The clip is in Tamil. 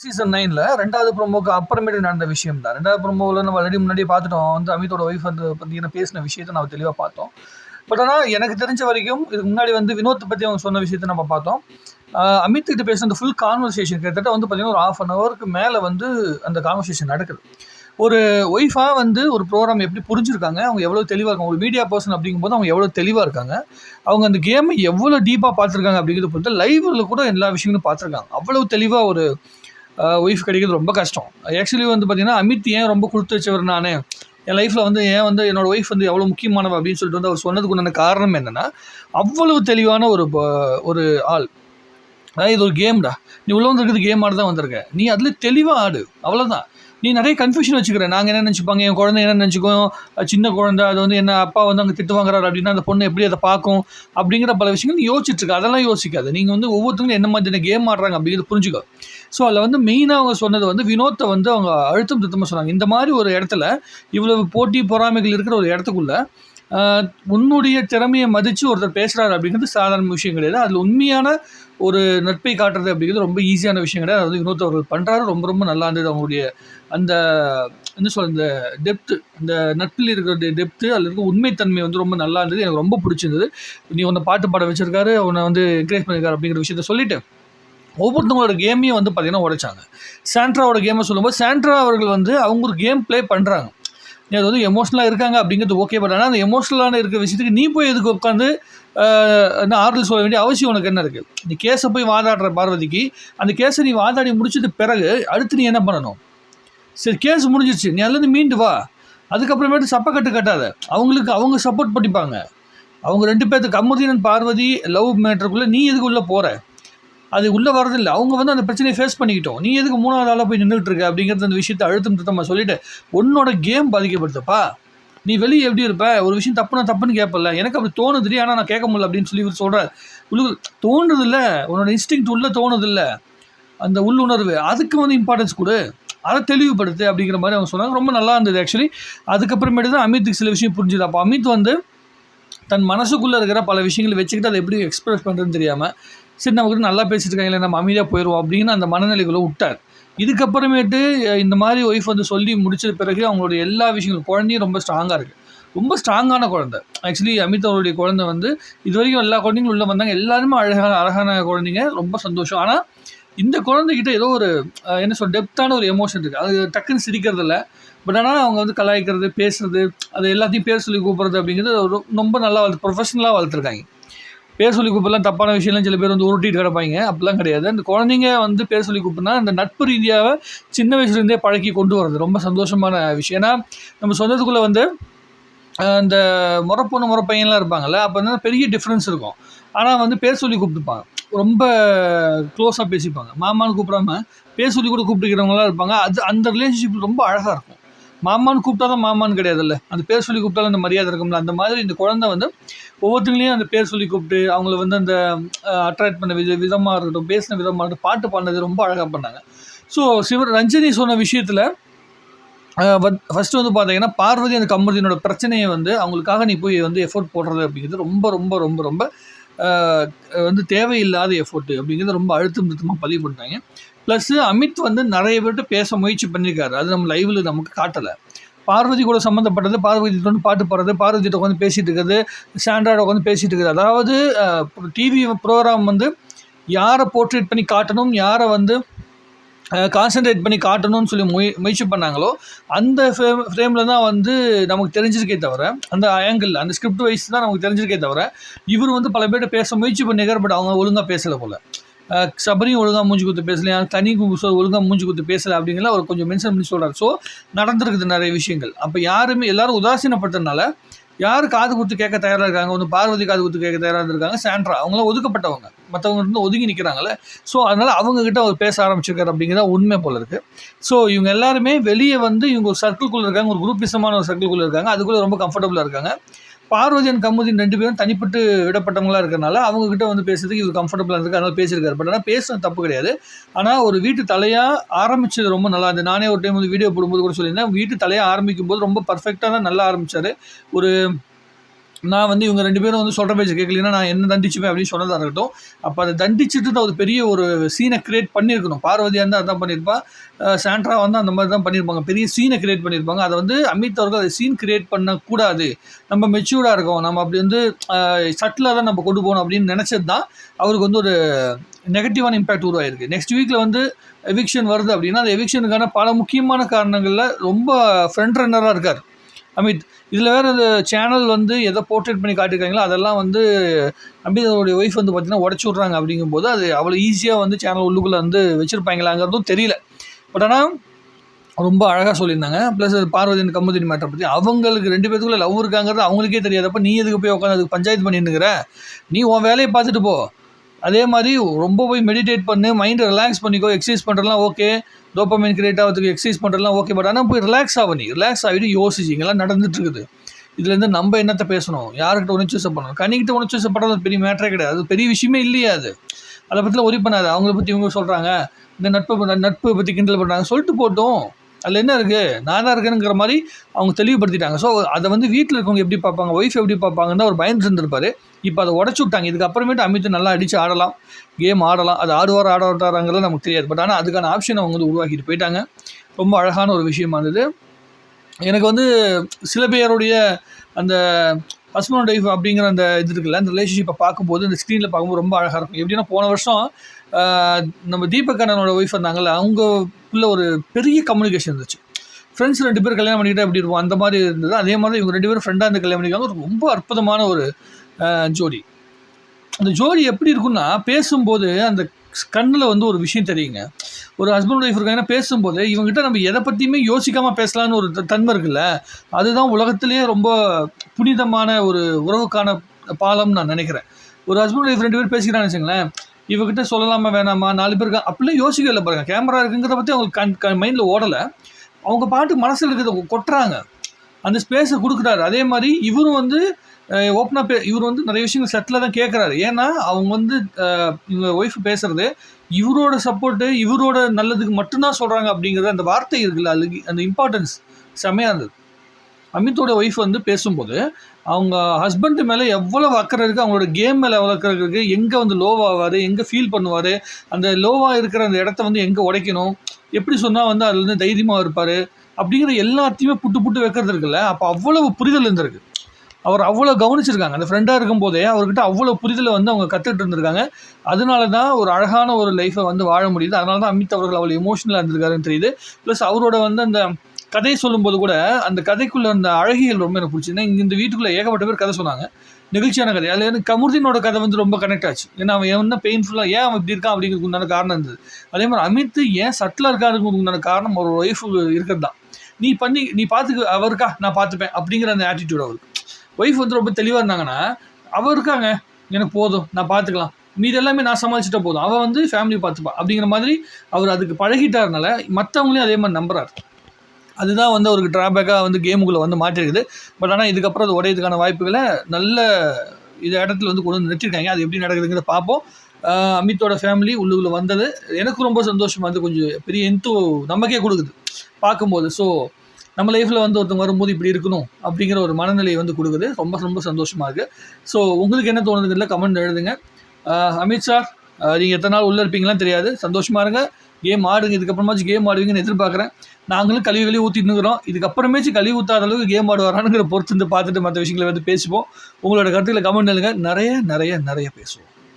சீசன் நைனில் ரெண்டாவது ப்ரோமோக்கு அப்புறமேட்டு நடந்த விஷயம் தான் ரெண்டாவது ப்ரோமோவில் நம்ம ஆல்ரெடி முன்னாடியே பார்த்துட்டோம். வந்து அமித்தோட ஒய்ஃப் வந்து பார்த்தீங்கன்னா பேசின விஷயத்தை நம்ம தெளிவாக பார்த்தோம். பட் ஆனால் எனக்கு தெரிஞ்ச வரைக்கும் இதுக்கு முன்னாடி வந்து வினோத்தை பற்றி அவங்க சொன்ன விஷயத்தை நம்ம பார்த்தோம். அமித் கிட்ட பேசின அந்த ஃபுல் கான்வர்சேஷன் கிட்டத்தட்ட வந்து பார்த்தீங்கன்னா ஒரு ஆஃப் அன் ஹவருக்கு மேலே வந்து அந்த கான்வர்சேஷன் நடக்குது. ஒரு ஒய்ஃபாக வந்து ஒரு ப்ரோக்ராம் எப்படி புரிஞ்சிருக்காங்க? அவங்க எவ்வளோ தெளிவாக இருக்காங்க? ஒரு மீடியா பர்சன் அப்படிங்கும்போது அவங்க எவ்வளோ தெளிவாக இருக்காங்க? அவங்க அந்த கேமை எவ்வளோ டீப்பாக பார்த்துருக்காங்க அப்படிங்கிறத பொறுத்து லைவில் கூட எல்லா விஷயங்களும் பார்த்துருக்காங்க. அவ்வளோ தெளிவாக ஒரு ஒய்ஃப் கிடைக்கிறது ரொம்ப கஷ்டம். ஆக்சுவலி வந்து பார்த்தீங்கன்னா அமித் ஏன் ரொம்ப கொடுத்து வச்சவர் நான்? என் லைஃப்பில் வந்து ஏன் வந்து என்னோடய ஒய்ஃப் வந்து எவ்வளோ முக்கியமானவ அப்படின்னு சொல்லிட்டு வந்து அவர் சொன்னதுக்கு உண்டான காரணம் என்னென்னா அவ்வளவு தெளிவான ஒரு ப- ஒரு ஆள். அதாவது இது ஒரு கேம்டா நீ உள்ள வந்திருக்கிறது கேம் ஆட தான் வந்திருக்க. நீ அதில் தெளிவாக ஆடு. அவ்வளோதான் நீ நிறைய கன்ஃபியூஷன் வச்சுக்கிற நாங்கள் என்ன நினச்சிப்பாங்க? என் குழந்தை என்ன நினச்சிக்கும் சின்ன குழந்தை அது வந்து என்ன அப்பா வந்து அங்கே திட்டு வாங்குறாரு அப்படின்னா அந்த பொண்ணு எப்படி அதை பார்க்கும்? அப்படிங்கிற பல விஷயங்கள் நீ யோசிச்சுட்டு இருக்க. அதெல்லாம் யோசிக்காது. நீங்கள் வந்து ஒவ்வொருத்தங்களும் என்ன மாதிரியான கேம் ஆடுறாங்க அப்படிங்கிறது புரிஞ்சுக்கோ. ஸோ அதில் வந்து மெயினாக அவங்க சொன்னது வந்து வினோத்தை வந்து அவங்க அழுத்தம் திருத்தமாக சொன்னாங்க. இந்த மாதிரி ஒரு இடத்துல இவ்வளவு போட்டி பொறாமைகள் இருக்கிற ஒரு இடத்துக்குள்ளே உன்னுடைய திறமையை மதித்து ஒருத்தர் பேசுகிறாரு அப்படிங்கிறது சாதாரண விஷயம் கிடையாது. அதில் உண்மையான ஒரு நட்பை காட்டுறது அப்படிங்கிறது ரொம்ப ஈஸியான விஷயம் கிடையாது. அது வந்து வினோத் அவர்கள் பண்ணுறாரு ரொம்ப ரொம்ப நல்லா இருந்தது. அவங்களுடைய அந்த என்ன சொல்ற இந்த டெப்த்து அந்த நட்பில் இருக்கிற டெப்த்து அதில் இருக்க உண்மைத்தன்மை வந்து ரொம்ப நல்லா இருந்தது. எனக்கு ரொம்ப பிடிச்சிருந்தது. நீ உன்னை பாட்டு பாட வச்சிருக்காரு. அவனை வந்து என்கரேஜ் பண்ணியிருக்காரு அப்படிங்கிற விஷயத்த சொல்லிட்டு ஒவ்வொருத்தவங்களோட கேமையும் வந்து பார்த்திங்கன்னா உடைச்சாங்க. சாண்ட்ராவோட கேமை சொல்லும்போது சாண்ட்ரா அவர்கள் வந்து அவங்க ஒரு கேம் ப்ளே பண்ணுறாங்க நீ அது வந்து எமோஷ்னலாக இருக்காங்க அப்படிங்கிறது ஓகே பட் ஆனால் அந்த எமோஷ்னலான இருக்கிற விஷயத்துக்கு நீ போய் எதுக்கு உட்காந்து என்ன ஆறுதல் சொல்ல வேண்டிய அவசியம் உனக்கு என்ன இருக்குது நீ கேஸை போய் வாதாடுற பார்வதிக்கு அந்த கேஸை நீ வாதாடி முடிச்சது பிறகு அடுத்து நீ என்ன பண்ணணும்? சரி கேஸ் முடிஞ்சிச்சு நீ அதுலேருந்து மீண்டு வா. அதுக்கப்புறமேட்டு சப்பக்கட்டு கட்டாத. அவங்களுக்கு அவங்க சப்போர்ட் பண்ணிப்பாங்க. அவங்க ரெண்டு பேர்த்துக்கு கமுதீனன் பார்வதி லவ் மேட்டருக்குள்ளே நீ எதுக்கு உள்ளே போகிற அது உள்ளே வரதில்லை அவங்க வந்து அந்த பிரச்சனையை ஃபேஸ் பண்ணிக்கிட்டோம். நீ எதுக்கு மூணாவது ஆளாக போய் நின்றுட்டு இருக்க அப்படிங்கிறது அந்த விஷயத்தை அழுத்தம் திருத்தமாக சொல்லிட்டு உன்னோட கேம் பாதிக்கப்படுத்தப்பா நீ வெளியே எப்படி இருப்ப? ஒரு விஷயம் தப்புனா தப்புன்னு கேட்பல எனக்கு அப்படி தோணுது ஆனால் நான் கேட்க முடியல அப்படின்னு சொல்லி இவர் சொல்கிறார் உள்ளு தோணுது உன்னோட இன்ஸ்டிங் உள்ளே தோணுதில்ல அந்த உள்ளுணர்வு அதுக்கு வந்து இம்பார்ட்டன்ஸ் கொடு. அதை தெளிவுபடுத்து அப்படிங்கிற மாதிரி அவங்க சொன்னாங்க. ரொம்ப நல்லா இருந்தது ஆக்சுவலி அதுக்கப்புறமேட்டு தான் அமித்துக்கு சில விஷயம் புரிஞ்சுது. அப்போ அமித் வந்து தன் மனசுக்குள்ளே இருக்கிற பல விஷயங்களை வச்சுக்கிட்டு அதை எப்படி எக்ஸ்பிரஸ் பண்ணுறதுன்னு தெரியாமல் சரி நமக்கு நல்லா பேசிட்டு இருக்காங்களே நம்ம அமைதியாக போயிடுவோம் அப்படின்னு அந்த மனநிலைக்குள்ளே விட்டார். இதுக்கப்புறமேட்டு இந்த மாதிரி ஒய்ஃப் வந்து சொல்லி முடிச்ச பிறகு அவங்களுடைய எல்லா விஷயங்களும் குழந்தையும் ரொம்ப ஸ்ட்ராங்காக இருக்குது ரொம்ப ஸ்ட்ராங்கான குழந்தை. ஆக்சுவலி அமித் அவருடைய குழந்தை வந்து இது வரைக்கும் எல்லா குழந்தைங்களும் உள்ளே வந்தாங்க. எல்லாருமே அழகான அழகான குழந்தைங்க. ரொம்ப சந்தோஷம். ஆனால் இந்த குழந்தைகிட்ட ஏதோ ஒரு என்ன சொல் டெப்த்தான ஒரு எமோஷன் இருக்குது அது டக்குன்னு சிரிக்கிறது இல்லை. பட் ஆனால் அவங்க வந்து கலாய்க்கிறது பேசுறது அது எல்லாத்தையும் பேர் சொல்லி கூப்பிட்றது அப்படிங்கிறது ரொம்ப நல்லா வளர்த்து ப்ரொஃபஷனலாக வளர்த்துருக்காங்க. பேர் சொல்லி கூப்பிடலாம் தப்பான விஷயம்லாம் சில பேர் வந்து உருட்டிட்டு கிடப்பாங்க. அப்படிலாம் கிடையாது. அந்த குழந்தைங்க வந்து பேர் சொல்லி கூப்பிட்னா அந்த நட்பு ரீதியாக சின்ன வயசுலேருந்தே பழக்கி கொண்டு வரது ரொம்ப சந்தோஷமான விஷயம். ஏன்னா நம்ம சொந்தத்துக்குள்ளே வந்து அஹ், இந்த முறப்பொண்ணு முறப்பையன்லாம் இருப்பாங்கள்ல அப்போ வந்து பெரிய டிஃப்ரென்ஸ் இருக்கும். ஆனால் வந்து பேர் சொல்லி கூப்பிட்டுப்பாங்க. ரொம்ப க்ளோஸாக பேசிப்பாங்க. மாமான்னு கூப்பிடாம பேர் சொல்லி கூட கூப்பிட்டுக்கிறவங்களாம் இருப்பாங்க. அது அந்த ரிலேஷன்ஷிப் ரொம்ப அழகாக இருக்கும். மாமான்னு கூப்பிட்டா தான் மாமான்னு கிடையாதுல்ல. அந்த பேர் சொல்லி கூப்பிட்டாலும் அந்த மரியாதை இருக்கும்ல. அந்த மாதிரி இந்த குழந்தை வந்து ஒவ்வொருத்தங்களையும் அந்த பேர் சொல்லி கூப்பிட்டு அவங்கள வந்து அந்த அட்ராக்ட் பண்ண வித விதமாக இருக்கட்டும் பேசின விதமாக இருக்கட்டும் பாட்டு பாடினது ரொம்ப அழகாக பண்ணாங்க. ஸோ சிவர் ரஞ்சனி சொன்ன விஷயத்தில் ஃபஸ்ட்டு வந்து பார்த்தீங்கன்னா பார்வதி அந்த கமருதினோட பிரச்சனையை வந்து அவங்களுக்காக நீ போய் வந்து எஃபோர்ட் போடுறது அப்படிங்கிறது ரொம்ப ரொம்ப ரொம்ப ரொம்ப வந்து தேவையில்லாத எஃபோர்ட்டு அப்படிங்கிறது ரொம்ப அழுத்தம் திருத்தமாக பதிவு பண்ணிட்டாங்க. ப்ளஸ்ஸு அமித் வந்து நிறைய பேர்கிட்ட பேச முயற்சி பண்ணியிருக்காரு அது நம்ம லைவில் நமக்கு காட்டலை. பார்வதி கூட சம்மந்தப்பட்டது பார்வதி வந்து பாட்டு பாடுறது பார்வதிட்ட உட்காந்து பேசிகிட்டு இருக்கிறது சாண்ட்ராய்டு உட்காந்து பேசிகிட்டு இருக்குது. அதாவது டிவி ப்ரோக்ராம் வந்து யாரை போர்ட்ரேட் பண்ணி காட்டணும் யாரை வந்து கான்சென்ட்ரேட் பண்ணி காட்டணும்னு சொல்லி முய முயற்சி பண்ணாங்களோ அந்த ஃப்ரேம் ஃப்ரேமில் தான் வந்து நமக்கு தெரிஞ்சிருக்கே தவிர அந்த ஆங்கிள் அந்த ஸ்கிரிப்ட் வைஸ் தான் நமக்கு தெரிஞ்சிருக்கே தவிர இவர் வந்து பல பேர்கிட்ட பேச முயற்சி பண்ணிருக்காரு பட் அவங்க ஒழுங்காக பேசலை போல். சபரியும் ஒழுங்காக மூஞ்சி கொடுத்து பேசலையா தனி ஒழுங்காக மூஞ்சி கொடுத்து பேசலை அப்படிங்கிற அவர் கொஞ்சம் மென்ஷன் பண்ணி சொல்கிறார் ஸோ நடந்திருக்குது நிறைய விஷயங்கள். அப்போ யாருமே எல்லாரும் உதாசீனப்பட்டதுனால யார் காது குத்து கேட்க தயாராக இருக்காங்க? வந்து பார்வதி காது குத்து கேட்க தயாராக இருக்காங்க சாண்ட்ரா அவங்களாம் ஒதுக்கப்பட்டவங்க. மற்றவங்க இருந்து ஒதுங்கி நிற்கிறாங்களே ஸோ அதனால் அவங்கக்கிட்ட அவர் பேச ஆரம்பிச்சிருக்காரு அப்படிங்கிறத உண்மை போல இருக்குது ஸோ இவங்க எல்லாருமே வெளியே வந்து இவங்க ஒரு சர்க்கிள்குள்ளே இருக்காங்க. ஒரு குரூப்பிசமான ஒரு சர்க்கிள்குள்ளே இருக்காங்க. அதுக்குள்ளே ரொம்ப கம்ஃபர்டபுளாக இருக்காங்க. பார்வதி அண்ட் கமுதின் ரெண்டு பேரும் தனிப்பட்டு விடப்பட்டவங்களாக இருக்கிறனால அவங்க கிட்ட வந்து பேசுறதுக்கு இது கம்ஃபர்டபுளாக இருக்குது அதனால பேசியிருக்காரு. பட் ஆனால் பேசுறது தப்பு கிடையாது. ஆனால் ஒரு வீட்டு தலையாக ஆரம்பிச்சது ரொம்ப நல்லா இருந்தது. நானே ஒரு டைம் வந்து வீடியோ போடும்போது கூட சொல்லியிருந்தேன். வீட்டு தலையாக ஆரம்பிக்கும் போது ரொம்ப பர்ஃபெக்டாக தான் நல்லா ஆரம்பித்தார் ஒரு நான் வந்து இவங்க ரெண்டு பேரும் வந்து சொல்கிற பேச்சு கேட்கலன்னா நான் என்ன தண்டிச்சுப்பேன் அப்படின்னு சொன்னதாக இருக்கட்டும். அப்போ அதை தண்டிச்சுட்டு தான் ஒரு பெரிய ஒரு சீனை கிரியேட் பண்ணியிருக்கணும். பார்வதியாக இருந்தால் அதான் பண்ணியிருப்பா. சாண்ட்ரா வந்து அந்த மாதிரி தான் பண்ணியிருப்பாங்க. பெரிய சீனை கிரியேட் பண்ணியிருப்பாங்க. அதை வந்து அமித் அவர்கள் அதை சீன் கிரியேட் பண்ணக்கூடாது. நம்ம மெச்சூர்டாக இருக்கோம். நம்ம அப்படி வந்து சட்டிலாக தான் நம்ம கொண்டு போகணும் அப்படின்னு நினச்சது தான் அவருக்கு வந்து ஒரு நெகட்டிவான இம்பேக்ட் உருவாயிருக்கு. நெக்ஸ்ட் வீக்கில் வந்து எவிக்ஷன் வருது அப்படின்னா அந்த எவிக்ஷனுக்கான பல முக்கியமான காரணங்களில் ரொம்ப ஃப்ரண்ட் ரன்னராக இருக்கார். அமித் இதில் வேறு இந்த சேனல் வந்து எதை போர்ட்ரேட் பண்ணி காட்டியிருக்காங்களோ அதெல்லாம் வந்து அமித் ஒய்ஃப் வந்து பார்த்திங்கன்னா உடச்சி விட்றாங்க அப்படிங்கும்போது அது அவ்வளோ ஈஸியாக வந்து சேனல் உள்ளுக்குள்ளே வந்து வச்சுருப்பாங்களாங்கிறதும் தெரியல. பட் ஆனால் ரொம்ப அழகாக சொல்லியிருந்தாங்க. ப்ளஸ் பார்வதி கமுதினி மேட்டரை பற்றி அவங்களுக்கு ரெண்டு பேத்துக்குள்ளே லவ் இருக்காங்கிறது அவங்களுக்கே தெரியாதப்ப நீ எதுக்கு போய் உட்காந்து அதுக்கு பஞ்சாயத்து பண்ணிட்டுருக்கிற நீ உன் வேலையை பார்த்துட்டு போ. அதே மாதிரி ரொம்ப போய் மெடிடேட் பண்ணு மைண்டை ரிலாக்ஸ் பண்ணிக்கோ எக்ஸசைஸ் பண்ணுறதுலாம் ஓகே டோப்பமைன் கிரியேட் ஆகிறதுக்கு எக்ஸசைஸ் பண்ணுறலாம் ஓகே பட் ஆனால் போய் ரிலாக்ஸ் ஆக நீ. ரிலாக்ஸ் ஆகிட்டு யோசிச்சு இங்கெல்லாம் இருக்குது. இதுலேருந்து நம்ம என்னத்தை பேசணும்? யார்கிட்ட உணர்ச்சி பண்ணணும்? கனிக்கிட்ட உணர்ச்சி பண்ணுறது பெரிய மேட்டரே கிடையாது. அது பெரிய விஷயமே இல்லையா அது. அதை பற்றிலாம் ஒரி பண்ணாது. அவங்கள பற்றி இவங்க சொல்கிறாங்க இந்த நட்பு நட்பை பற்றி கிண்டல் பண்ணுறாங்க சொல்லிட்டு போட்டோம். அதில் என்ன இருக்குது நான் தான் இருக்கேனுங்கிற மாதிரி அவங்க தெளிவுபடுத்திட்டாங்க. ஸோ அதை வந்து வீட்டில் இருக்கவங்க எப்படி பார்ப்பாங்க? ஒய்ஃப் எப்படி பார்ப்பாங்கன்னு அவர் ஒரு பயந்து இருந்திருப்பார். இப்போ அதை உடச்சி விட்டாங்க. இதுக்கப்புறமேட்டு அமித் நல்லா அடித்து ஆடலாம். கேம் ஆடலாம். அது ஆடுவார் ஆட விட்டாராங்கிறது நமக்கு தெரியாது. பட் ஆனால் அதுக்கான ஆப்ஷன் அவங்க வந்து உருவாக்கிட்டு போயிட்டாங்க. ரொம்ப அழகான ஒரு விஷயமா இருந்தது எனக்கு வந்து சில பேருடைய அந்த ஹஸ்பண்ட் ஒய்ஃப் அப்படிங்கிற அந்த இது இருக்குல்ல அந்த ரிலேஷன்ஷிப்பை பார்க்கும்போது இந்த ஸ்க்ரீனில் பார்க்கும்போது ரொம்ப அழகாக இருக்கும். எப்படின்னா போன வருஷம் நம்ம தீபக் அண்ணனோட ஒய்ஃப் இருந்தாங்கல்ல அவங்களுக்குள்ள ஒரு பெரிய கம்யூனிகேஷன் இருந்துச்சு. ஃப்ரெண்ட்ஸ் ரெண்டு பேர் கல்யாணம் பண்ணிக்கிட்டா எப்படி இருக்கும்? அந்த மாதிரி இருந்தது. அதே மாதிரி இவங்க ரெண்டு பேரும் ஃப்ரெண்டாக இருந்து கல்யாணம் பண்ணிக்காங்க ரொம்ப அற்புதமான ஒரு ஜோடி. அந்த ஜோடி எப்படி இருக்குன்னா பேசும்போது அந்த கண்ணில் வந்து ஒரு விஷயம் தெரியுங்க. ஒரு ஹஸ்பண்ட் ஒய்ஃப் இருக்காங்கன்னா பேசும்போது இவங்ககிட்ட நம்ம எதை பற்றியுமே யோசிக்காமல் பேசலான்னு ஒரு தன்மை இருக்குல்ல அதுதான் உலகத்திலேயே ரொம்ப புனிதமான ஒரு உறவுக்கான பாலம் நான் நினைக்கிறேன். ஒரு ஹஸ்பண்ட் ஒய்ஃப் ரெண்டு பேர் பேசிக்கிறான்னு வச்சுங்களேன் இவகிட்ட சொல்லலாமா வேணாமா நாலு பேருக்கு அப்படிலாம் யோசிக்கல இல்லை பாருங்க. கேமரா இருக்குங்கிறத பற்றி அவங்களுக்கு கண் கண் மைண்டில் ஓடலை. அவங்க பாட்டு மனசில் இருக்கிறத கொட்டுறாங்க. அந்த ஸ்பேஸை கொடுக்குறாரு. அதே மாதிரி இவரும் வந்து ஓப்பனாக பே இவர் வந்து நிறைய விஷயங்கள் செட்டில் தான் கேட்குறாரு ஏன்னா அவங்க வந்து இவங்க ஒய்ஃப் பேசுறது இவரோட சப்போர்ட்டு இவரோட நல்லதுக்கு மட்டும்தான் சொல்கிறாங்க அப்படிங்கிறது அந்த வார்த்தை இருக்குல்ல அதுக்கு அந்த இம்பார்ட்டன்ஸ் செமையாக இருந்தது. அமித்தோட ஒய்ஃப் வந்து பேசும்போது அவங்க ஹஸ்பண்ட் மேலே எவ்வளோ அக்கறை இருக்குது அவங்களோட கேம் மேலே எவ்வளோ அக்கறை இருக்குது எங்கே வந்து லோவாவார் எங்கே ஃபீல் பண்ணுவார் அந்த லோவாக இருக்கிற அந்த இடத்த வந்து எங்கே உடைக்கணும் எப்படி சொன்னால் வந்து அதில் இருந்து தைரியமாக இருப்பார் அப்படிங்கிற எல்லாத்தையுமே புட்டு புட்டு வைக்கிறது இருக்குல்ல அப்போ அவ்வளவு புரிதல் இருந்திருக்கு. அவர் அவ்வளோ கவனிச்சிருக்காங்க. அந்த ஃப்ரெண்டாக இருக்கும்போதே அவர்கிட்ட அவ்வளோ புரிதலை வந்து அவங்க கற்றுட்டு இருந்திருக்காங்க. அதனால தான் ஒரு அழகான ஒரு லைஃப்பை வந்து வாழ முடியுது. அதனால தான் அமித் அவர்கள் அவ்வளோ எமோஷனலாக இருந்திருக்காருன்னு தெரியுது. ப்ளஸ் அவரோட வந்து அந்த கதை சொல்லும்போது கூட அந்த கதைக்குள்ள அந்த அழகியல் ரொம்ப எனக்கு பிடிச்சிருந்தேன் இங்கே இந்த வீட்டுக்குள்ளே ஏகப்பட்ட பேர் கதை சொன்னாங்க. நிகழ்ச்சியான கதை. அதில் எனக்கு கமுர்தீனோட கதை வந்து ரொம்ப கனெக்ட் ஆச்சு. ஏன்னா அவன் என்ன பெயின்ஃபுல்லாக ஏன் அவன் இப்படி இருக்கான் அப்படிங்கிறதுக்கு உண்டான காரணம் இருந்தது. அதே மாதிரி அமித் ஏன் சட்டிலாக இருக்காருங்கிறதுக்கு உண்டான காரணம் ஒரு ஒய்ஃப் இருக்கிறது தான். நீ பண்ணி நீ பார்த்துக்க அவருக்கா நான் பார்த்துப்பேன் அப்படிங்கிற அந்த ஆட்டிடியூட் அவருக்கு. ஒய்ஃப் வந்து ரொம்ப தெளிவாக இருந்தாங்கன்னா அவர் இருக்காங்க. எனக்கு போதும் நான் பார்த்துக்கலாம் மீது எல்லாமே நான் சமாளிச்சுட்டா போதும். அவள் வந்து ஃபேமிலி பார்த்துப்பா அப்படிங்கிற மாதிரி அவர் அதுக்கு பழகிட்டாருனால மற்றவங்களையும் அதே மாதிரி நம்புறாரு. அதுதான் வந்து அவருக்கு ட்ராபேக்காக வந்து கேமுக்குள்ளே வந்து மாட்டிருக்குது பட் ஆனால் இதுக்கப்புறம் அது உடையதுக்கான வாய்ப்புகளை நல்ல இது இடத்துல வந்து கொண்டு வந்து நிறுத்திருக்காங்க. அது எப்படி நடக்குதுங்கிறத பார்ப்போம். அமித்தோட ஃபேமிலி உள்ளுக்குள்ளே வந்தது. எனக்கு ரொம்ப சந்தோஷமாக வந்து கொஞ்சம் பெரிய எந்தோ நமக்கே கொடுக்குது. பார்க்கும்போது. ஸோ நம்ம லைஃப்பில் வந்து ஒருத்தவங்க வரும்போது இப்படி இருக்கணும் அப்படிங்கிற ஒரு மனநிலையை வந்து கொடுக்குது. ரொம்ப ரொம்ப சந்தோஷமாக இருக்குது ஸோ உங்களுக்கு என்ன தோணுதுங்கிறத கமெண்ட் எழுதுங்க. அமித்ஷா அமித் சார் நீங்கள் எத்தனை நாள் உள்ளே இருப்பீங்களா தெரியாது. சந்தோஷமாக இருங்க. கேம் ஆடுங்க. இதுக்கப்புறமாச்சும் கேம் ஆடுவீங்கன்னு எதிர்பார்க்குறேன். நாங்களும் கழுவி கழுவி ஊற்றிட்டு இருக்கிறோம். இதுக்கப்புறமேச்சு கழுவி ஊற்றாத அளவுக்கு கேம் ஆடுவாரானுங்கிற பொறுத்து வந்து பார்த்துட்டு மற்ற விஷயங்களை வந்து பேசுவோம். உங்களோட கருத்துக்களை கமெண்ட் எழுதுங்க நிறைய நிறைய நிறைய பேசுவோம்.